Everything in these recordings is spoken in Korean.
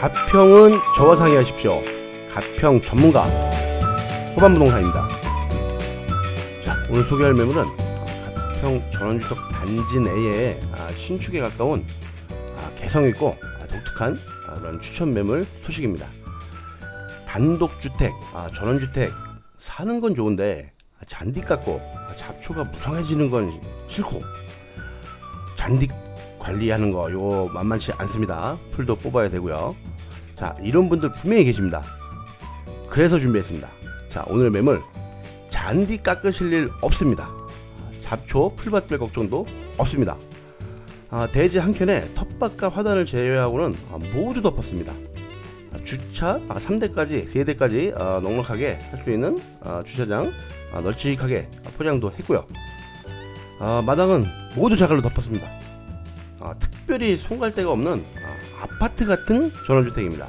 가평은 저와 상의하십시오. 가평 전문가 호반부동산입니다. 자, 오늘 소개할 매물은 어, 가평 전원주택 단지 내에 아, 신축에 가까운 아, 개성 있고 아, 독특한 아, 그런 추천 매물 소식입니다. 단독주택, 아, 전원주택 사는 건 좋은데 아, 잔디 깎고 아, 잡초가 무성해지는 건 싫고 잔디 관리하는 거 요거 만만치 않습니다. 풀도 뽑아야 되고요. 자 이런 분들 분명히 계십니다. 그래서 준비했습니다. 자 오늘 매물 잔디 깎으실 일 없습니다. 잡초 풀밭들 걱정도 없습니다. 아, 대지 한 켠에 텃밭과 화단을 제외하고는 아, 모두 덮었습니다. 아, 주차 아, 3대까지 3대까지 아, 넉넉하게 할 수 있는 아, 주차장 아, 널찍하게 아, 포장도 했고요. 아, 마당은 모두 자갈로 덮었습니다. 아, 특별히 손갈 데가 없는 아, 아파트 같은 전원주택입니다.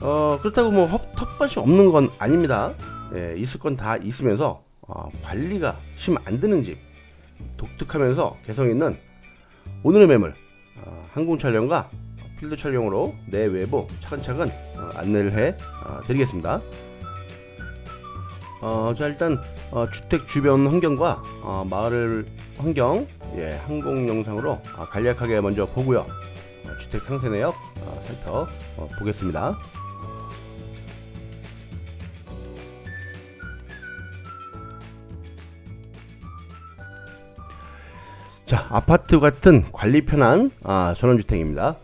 어, 그렇다고 뭐 헛- 텃밭이 없는 건 아닙니다. 예, 있을 건 다 있으면서 어, 관리가 심 안 드는 집, 독특하면서 개성 있는 오늘의 매물 어, 항공 촬영과 필드 촬영으로 내 외부 차근차근 어, 안내를 해 어, 드리겠습니다. 어, 자 일단 어, 주택 주변 환경과 어, 마을 환경 예, 항공 영상으로 어, 간략하게 먼저 보고요. 어, 주택 상세 내역 어, 살펴 어, 보겠습니다. 자 아파트 같은 관리 편한 아, 전원주택입니다.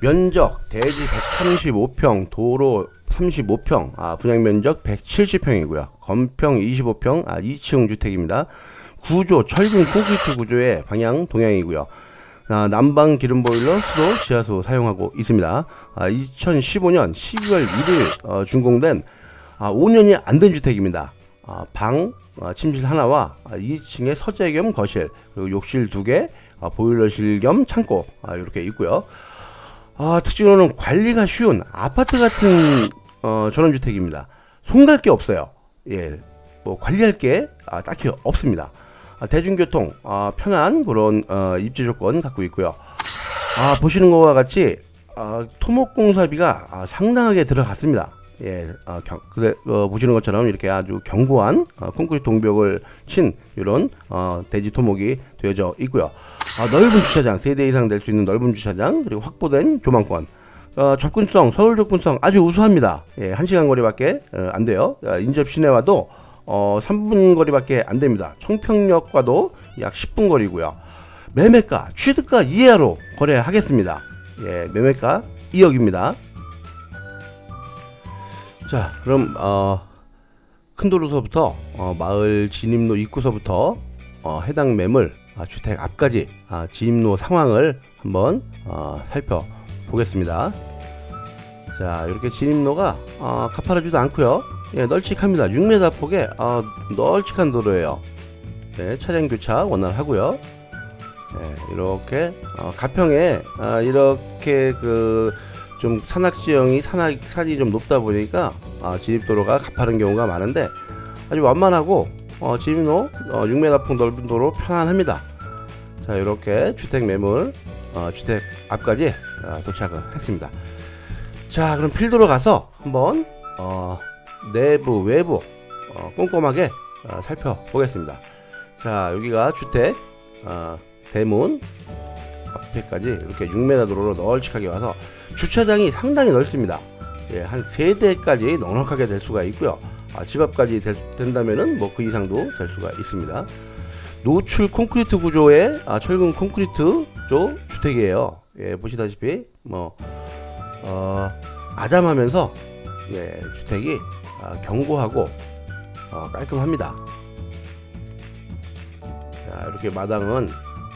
면적 대지 135평, 도로 35평, 아, 분양 면적 170평이고요. 건평 25평, 아, 2층 주택입니다. 구조 철근 콘크리트 구조의 방향 동향이고요. 아, 난방 기름 보일러, 수도, 지하수 사용하고 있습니다. 아, 2015년 12월 1일 어, 준공된 아, 5년이 안 된 주택입니다. 아, 방, 아, 침실 하나와 아, 2층에 서재 겸 거실, 그리고 욕실 두 개, 아, 보일러실 겸 창고 아, 이렇게 있고요. 아, 특징으로는 관리가 쉬운 아파트 같은 어, 전원주택입니다. 손갈 게 없어요. 예, 뭐 관리할 게 아, 딱히 없습니다. 아, 대중교통 아, 편한 그런 어, 입지 조건 갖고 있고요. 아, 보시는 것과 같이 아, 토목공사비가 아, 상당하게 들어갔습니다. 예, 아, 경, 그래, 어, 보시는 것처럼 이렇게 아주 견고한 어, 콘크리트 동벽을 친 이런 어, 대지 토목이 되어져 있고요. 아, 넓은 주차장, 세 대 이상 될 수 있는 넓은 주차장, 그리고 확보된 조망권. 어, 접근성, 서울 접근성 아주 우수합니다. 예, 1시간 거리밖에 어, 안 돼요. 어, 인접 시내와도 어, 3분 거리밖에 안 됩니다. 청평역과도 약 10분 거리고요. 매매가, 취득가 이하로 거래하겠습니다. 예, 매매가 2억입니다. 자, 그럼 어, 큰 도로서부터 어, 마을 진입로 입구서부터 어, 해당 매물 아, 주택 앞까지 아, 진입로 상황을 한번 어, 살펴보겠습니다. 자, 이렇게 진입로가 어, 가파르지도 않고요. 예, 널찍합니다. 6m 폭의 어, 널찍한 도로예요. 네, 차량 교차 원활하고요. 예, 이렇게 어, 가평에 아, 이렇게 그 좀 산악 지형이 산악 산이 좀 높다 보니까 아, 진입도로가 가파른 경우가 많은데 아주 완만하고 어, 진입로 어, 6m 폭 넓은 도로 편안합니다. 자 이렇게 주택 매물 어, 주택 앞까지 어, 도착을 했습니다. 자 그럼 필드로 가서 한번 어, 내부 외부 어, 꼼꼼하게 어, 살펴보겠습니다. 자 여기가 주택 어, 대문 앞에까지 이렇게 6m 도로로 널찍하게 와서 주차장이 상당히 넓습니다. 예, 한세 대까지 넉넉하게 될 수가 있고요. 아, 집 앞까지 될, 된다면은 뭐 그 이상도 될 수가 있습니다. 노출 콘크리트 구조의 아, 철근 콘크리트 조 주택이에요. 예, 보시다시피 뭐 어, 아담하면서 예, 주택이 아, 견고하고 어, 깔끔합니다. 자, 이렇게 마당은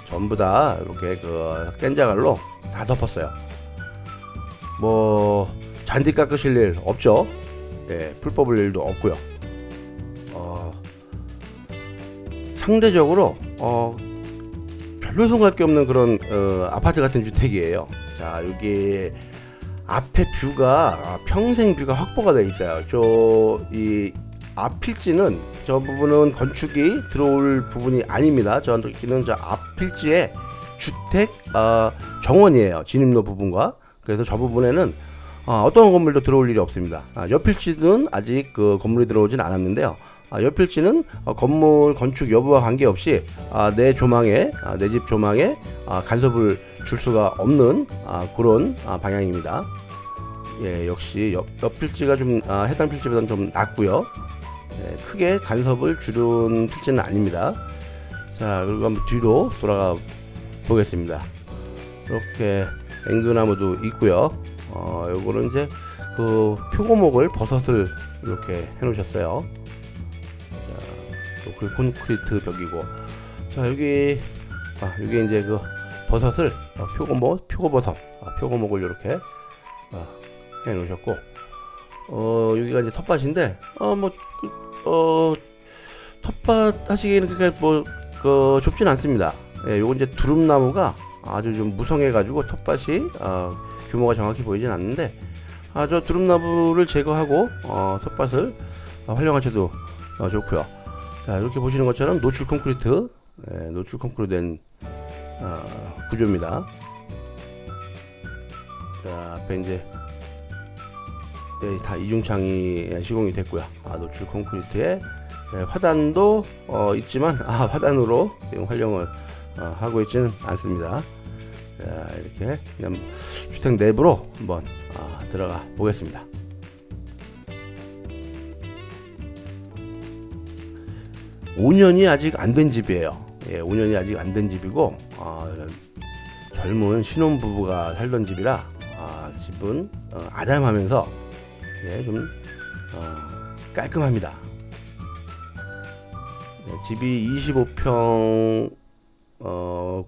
전부 다 이렇게 그 깬자갈로 다 덮었어요. 뭐 잔디 깎으실 일 없죠? 예, 풀 뽑을 일도 없고요. 어, 상대적으로 어, 별로 손갈 게 없는 그런 어, 아파트 같은 주택이에요. 자 여기 앞에 뷰가 아, 평생 뷰가 확보가 되어 있어요. 저 이 앞필지는 저 부분은 건축이 들어올 부분이 아닙니다. 저기는 저 앞필지에 주택 어, 정원이에요. 진입로 부분과 그래서 저 부분에는 아, 어떤 건물도 들어올 일이 없습니다. 아, 옆필지는 아직 그 건물이 들어오진 않았는데요. 아, 옆필지는 어, 건물 건축 여부와 관계없이 아, 내 조망에 아, 내집 조망에 아, 간섭을 줄 수가 없는 아, 그런 아, 방향입니다. 예, 역시 옆, 옆 필지가 좀 아, 해당 필지보다는 좀 낮고요. 예, 크게 간섭을 주는 필지는 아닙니다. 자, 그리고 한번 뒤로 돌아가 보겠습니다. 이렇게 앵두나무도 있고요. 어, 요거는 이제 그 표고목을 버섯을 이렇게 해놓으셨어요. 자, 또 콘크리트 벽이고. 자, 여기 아, 여기 이제 그 버섯을 어, 표고목, 표고버섯, 아, 표고목을 이렇게 어, 해 놓으셨고, 어, 여기가 이제 텃밭인데, 어, 뭐, 그, 어, 텃밭 하시기에는 그렇게 뭐, 그, 좁진 않습니다. 예, 요건 이제 두릅나무가 아주 좀 무성해가지고 텃밭이, 어, 규모가 정확히 보이진 않는데, 아, 저 두릅나무를 제거하고, 어, 텃밭을 어, 활용하셔도 어, 좋고요 자, 이렇게 보시는 것처럼 노출 콘크리트, 예, 노출 콘크리트 된, 어, 구조입니다. 자, 앞에 이제 네, 다 이중창이 시공이 됐고요. 아, 노출 콘크리트에 네, 화단도 어, 있지만 아, 화단으로 지금 활용을 어, 하고 있지는 않습니다. 자, 이렇게 그냥 주택 내부로 한번 아, 들어가 보겠습니다. 오년이 아직 안 된 집이에요. 예, 5년이 아직 안 된 집이고 아, 젊은 신혼 부부가 살던 집이라 아, 집은 어, 아담하면서 예, 좀 어, 깔끔합니다. 예, 집이 25평 어,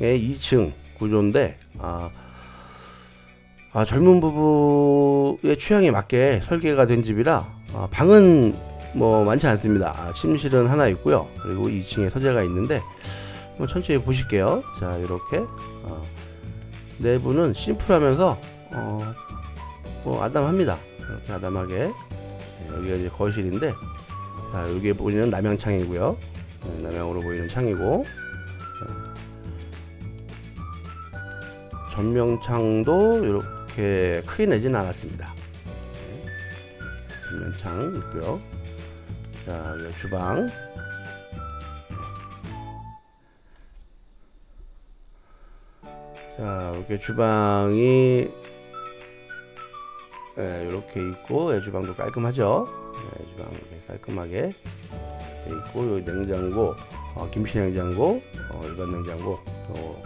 의 2층 구조인데 아, 아, 젊은 부부의 취향에 맞게 설계가 된 집이라 아, 방은 뭐 많지 않습니다. 아, 침실은 하나 있고요. 그리고 2층에 서재가 있는데 뭐 천천히 보실게요. 자 이렇게 어, 내부는 심플하면서 어, 뭐 아담합니다. 이렇게 아담하게 네, 여기가 이제 거실인데 자 여기 보이는 남향창이고요. 네, 남향으로 보이는 창이고 자, 전명창도 이렇게 크게 내지는 않았습니다. 네, 전면창 있고요. 자 여기 주방 자 이렇게 주방이 예, 이렇게 있고 예, 주방도 깔끔하죠. 예, 주방 이렇게 깔끔하게 돼 있고 여기 냉장고, 어, 김치 냉장고, 어, 일반 냉장고 어,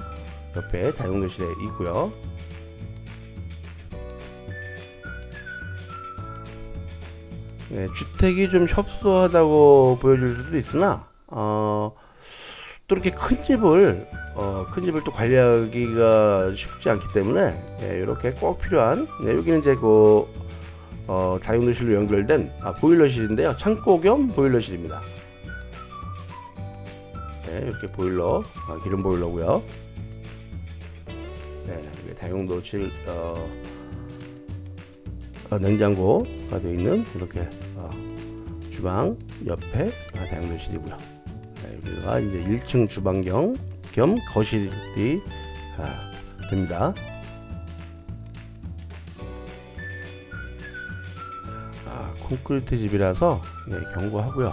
옆에 다용도실에 있고요. 예, 주택이 좀 협소하다고 보여줄 수도 있으나 어, 또 이렇게 큰 집을 어, 큰 집을 또 관리하기가 쉽지 않기 때문에 예, 이렇게 꼭 필요한 네, 여기는 이제 그 어, 다용도실로 연결된 아, 보일러실인데요. 창고 겸 보일러실입니다. 네, 이렇게 보일러 아, 기름 보일러고요. 네, 이게 다용도실 어, 어, 냉장고가 되어 있는 이렇게 어, 주방 옆에 아, 다용도실이고요. 네, 여기가 이제 1층 주방경 겸 거실이 아, 됩니다. 아, 콘크리트 집이라서 예, 경고하고요.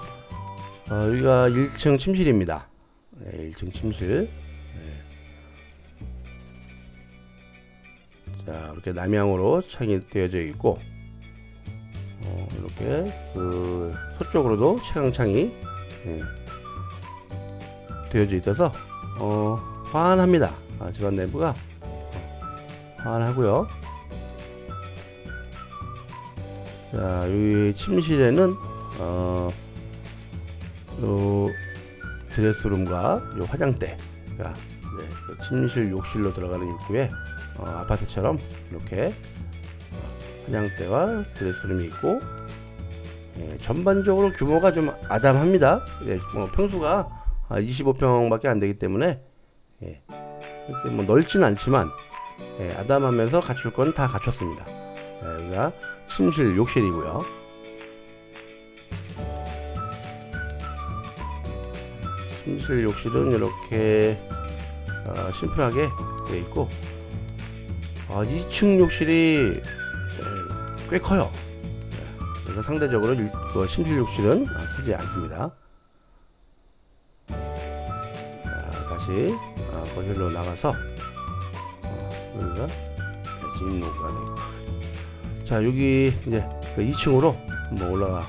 어, 여기가 1층 침실입니다. 네, 1층 침실. 네. 자, 이렇게 남향으로 창이 되어져 있고, 어, 이렇게 그 서쪽으로도 채광창이 예, 되어져 있어서 어, 환합니다. 아, 집안 내부가 환하고요. 자, 여기 침실에는 어, 요 드레스룸과 요 화장대가 네, 그 침실 욕실로 들어가는 입구에 어, 아파트처럼 이렇게 화장대와 드레스룸이 있고 예, 전반적으로 규모가 좀 아담합니다. 예, 뭐 평수가 25평밖에 안 되기 때문에 예, 이렇게 뭐 넓지는 않지만 예, 아담하면서 갖출 건 다 갖췄습니다. 예, 여기가 침실, 욕실이고요. 침실, 욕실은 이렇게 어, 심플하게 되어 있고 아, 2층 욕실이 예, 꽤 커요. 예, 그래서 상대적으로 일- 그 침실 욕실은 아, 크지 않습니다. 다시 아, 거실로 나가서 어, 여기가 진입로가 되겠다. 자, 여기 이제 그 2층으로 한번 올라가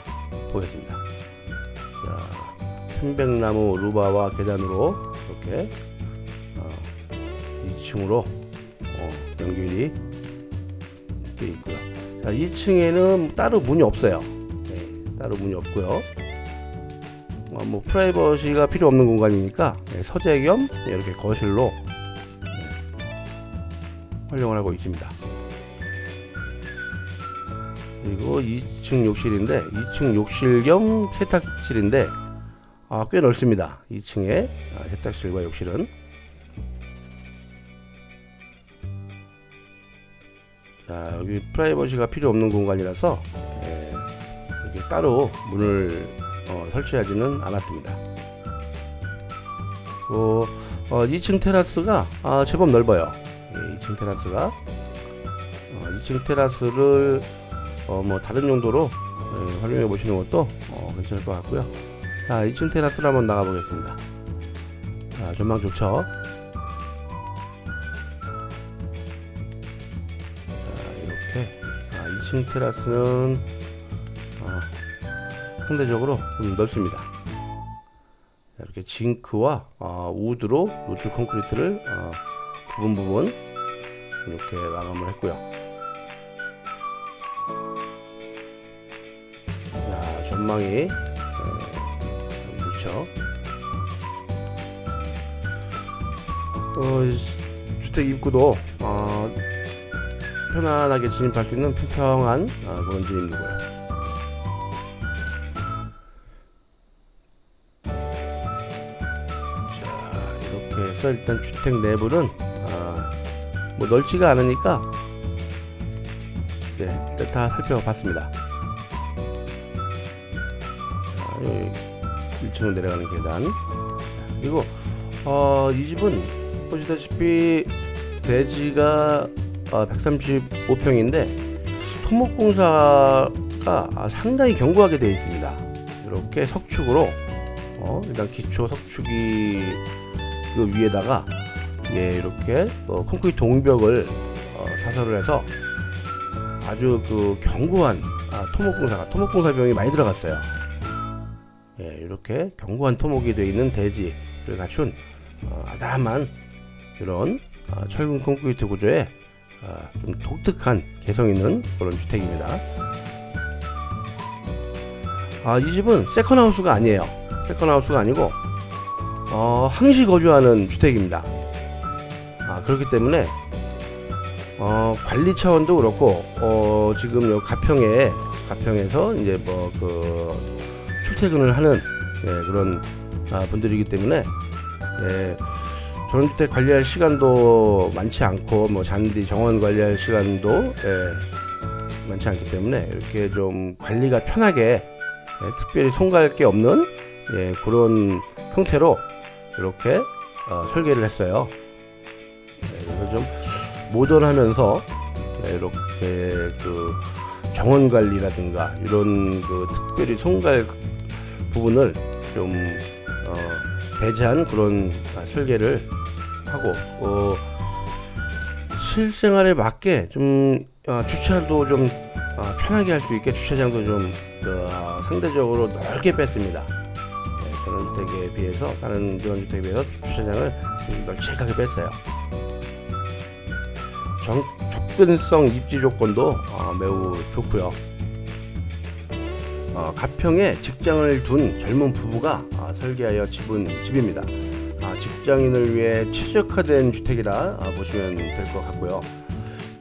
보겠습니다. 자, 편백나무 루바와 계단으로 이렇게 어, 2층으로 어, 연결이 돼 있고요. 자, 2층에는 따로 문이 없어요. 네, 따로 문이 없고요. 어, 뭐 프라이버시가 필요 없는 공간이니까 네, 서재 겸 이렇게 거실로 네, 활용을 하고 있습니다. 그리고 2층 욕실인데 2층 욕실 겸 세탁실인데 아, 꽤 넓습니다. 2층에 아, 세탁실과 욕실은 자 여기 프라이버시가 필요 없는 공간이라서 예, 이렇게 따로 문을 어, 설치하지는 않았습니다. 또 어, 2층 테라스가 아, 제법 넓어요. 예, 2층 테라스가 어, 2층 테라스를 어, 뭐 다른 용도로 예, 활용해 보시는 것도 어, 괜찮을 것 같고요. 자, 2층 테라스로 한번 나가 보겠습니다. 자, 전망 좋죠? 자, 이렇게 아, 2층 테라스는 아, 상대적으로 좀 넓습니다. 자, 이렇게 징크와 어, 우드로 노출 콘크리트를 어, 부분 부분 이렇게 마감을 했고요. 자, 전망이 에, 좀 좋죠. 어, 이 주택 입구도 어, 편안하게 진입할 수 있는 평평한 어, 그런 진입로고요. 해서 일단 주택 내부는 아, 뭐 넓지가 않으니까 네, 일단 다 살펴봤습니다. 자, 여기 1층으로 내려가는 계단. 자, 그리고 어, 이 집은 보시다시피 대지가 어, 135평인데 토목공사가 아, 상당히 견고하게 되어 있습니다. 이렇게 석축으로 어, 일단 기초 석축이 그 위에다가 예, 이렇게 어, 콘크리트 동벽을 어, 사설을 해서 아주 그 견고한 아, 토목공사가 토목공사 비용이 많이 들어갔어요. 예, 이렇게 견고한 토목이 되어 있는 대지를 갖춘 어, 아담한 이런 어, 철근 콘크리트 구조의 어, 좀 독특한 개성 있는 그런 주택입니다. 아, 이 집은 세컨하우스가 아니에요. 세컨하우스가 아니고 어, 항시 거주하는 주택입니다. 아, 그렇기 때문에 어, 관리 차원도 그렇고 어, 지금 요 가평에 가평에서 이제 뭐 그 출퇴근을 하는 예, 그런 아, 분들이기 때문에 예, 전원주택 관리할 시간도 많지 않고 뭐 잔디 정원 관리할 시간도 예, 많지 않기 때문에 이렇게 좀 관리가 편하게 예, 특별히 손갈 게 없는 예, 그런 형태로 이렇게 어, 설계를 했어요. 예, 그래서 좀 모던하면서 예, 이렇게 그 정원 관리라든가 이런 그 특별히 손갈 부분을 좀 어, 배제한 그런 아, 설계를 하고 어, 실생활에 맞게 좀 아, 주차도 좀 아, 편하게 할 수 있게 주차장도 좀 그, 아, 상대적으로 넓게 뺐습니다. 네, 전원주택에 비해서 다른 전원주택에 비해서 주차장을 좀 널찍하게 뺐어요. 정, 접근성 입지 조건도 아, 매우 좋고요. 어, 가평에 직장을 둔 젊은 부부가 아, 설계하여 집은 집입니다. 아, 직장인을 위해 최적화된 주택이라 아, 보시면 될 것 같고요.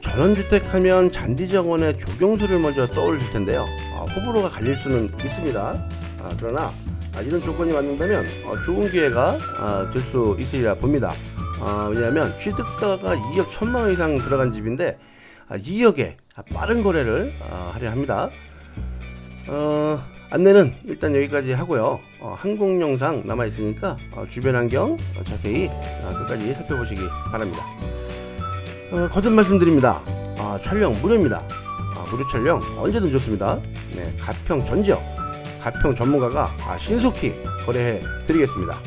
전원주택 하면 잔디정원의 조경수를 먼저 떠올릴 텐데요. 아, 호불호가 갈릴 수는 있습니다. 아, 그러나 아, 이런 조건이 맞는다면 어, 좋은 기회가 아, 될수 있으리라 봅니다. 아, 왜냐하면 취득가가 2억 1천만 원 이상 들어간 집인데 아, 2억에 빠른 거래를 아, 하려 합니다. 어, 안내는 일단 여기까지 하고요. 어, 항공 영상 남아 있으니까 어, 주변 환경 어, 자세히 어, 끝까지 살펴보시기 바랍니다. 어, 거듭 말씀드립니다. 아, 촬영 무료입니다. 아, 무료 촬영 언제든 좋습니다. 네, 가평 전 지역 가평 전문가가 아, 신속히 거래해 드리겠습니다.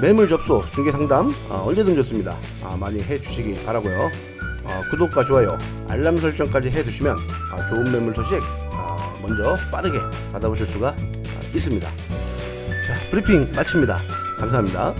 매물 접수, 중개 상담 아, 언제든 좋습니다. 아, 많이 해 주시기 바라고요. 아, 구독과 좋아요, 알람 설정까지 해 두시면 아, 좋은 매물 소식 아, 먼저 빠르게 받아보실 수가 아, 있습니다. 자, 브리핑 마칩니다. 감사합니다.